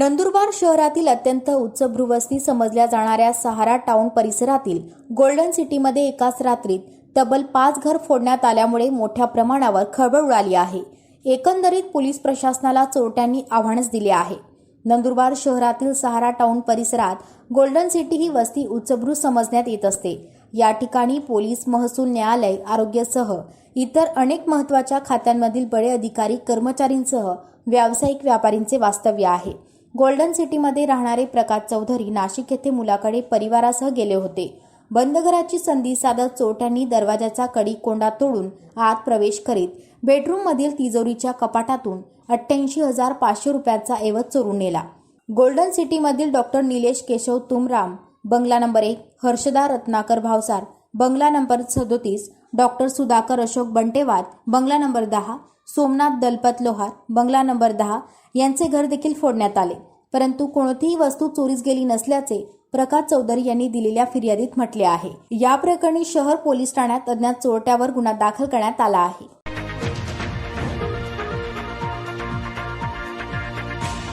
नंदुरबार शहरातील अत्यंत उच्चभ्रुवस्ती समजल्या जाणाऱ्या सहारा टाउन परिसरातील गोल्डन सिटीमध्ये एकाच रात्रीत तब्बल पाच घर फोडण्यात आल्यामुळे मोठ्या प्रमाणावर खळबळ उडाली आहे. एकंदरीत पोलीस प्रशासनाला चोरट्यांनी आव्हानच दिले आहे. नंदुरबार शहरातील सहारा टाउन परिसरात गोल्डन सिटी ही वस्ती उच्चभ्रू समजण्यात येत असते. या ठिकाणी पोलीस महसूल न्यायालय आरोग्यसह इतर अनेक महत्त्वाच्या खात्यांमधील बडे अधिकारी कर्मचारींसह व्यावसायिक व्यापारींचे वास्तव्य आहे. गोल्डन सिटीमध्ये राहणारे प्रकाश चौधरी नाशिक येथे मुलाकडे परिवारासह गेले होते. बंद घराची संधी साधत चोरट्यांनी दरवाजाचा कडी कोंडा तोडून आत प्रवेश करीत बेडरूममधील तिजोरीच्या कपाटातून अठ्ठ्याऐंशी हजार पाचशे रुपयाचा ऐवज चोरून नेला. गोल्डन सिटीमधील डॉक्टर निलेश केशव तुमराम बंगला नंबर एक हर्षदा रत्नाकर भावसार बंगला नंबर सदोतीस डॉक्टर सुधाकर अशोक बंटेवार बंगला नंबर दहा सोमनाथ दलपत लोहार बंगला नंबर दहा यांचे घर देखील फोडण्यात आले. परंतु कोणतीही वस्तू चोरीस गेली नसल्याचे प्रकाश चौधरी यांनी दिलेल्या फिर्यादीत म्हटले आहे. या प्रकरणी शहर पोलीस ठाण्यात अज्ञात चोरट्यावर गुन्हा दाखल करण्यात आला आहे.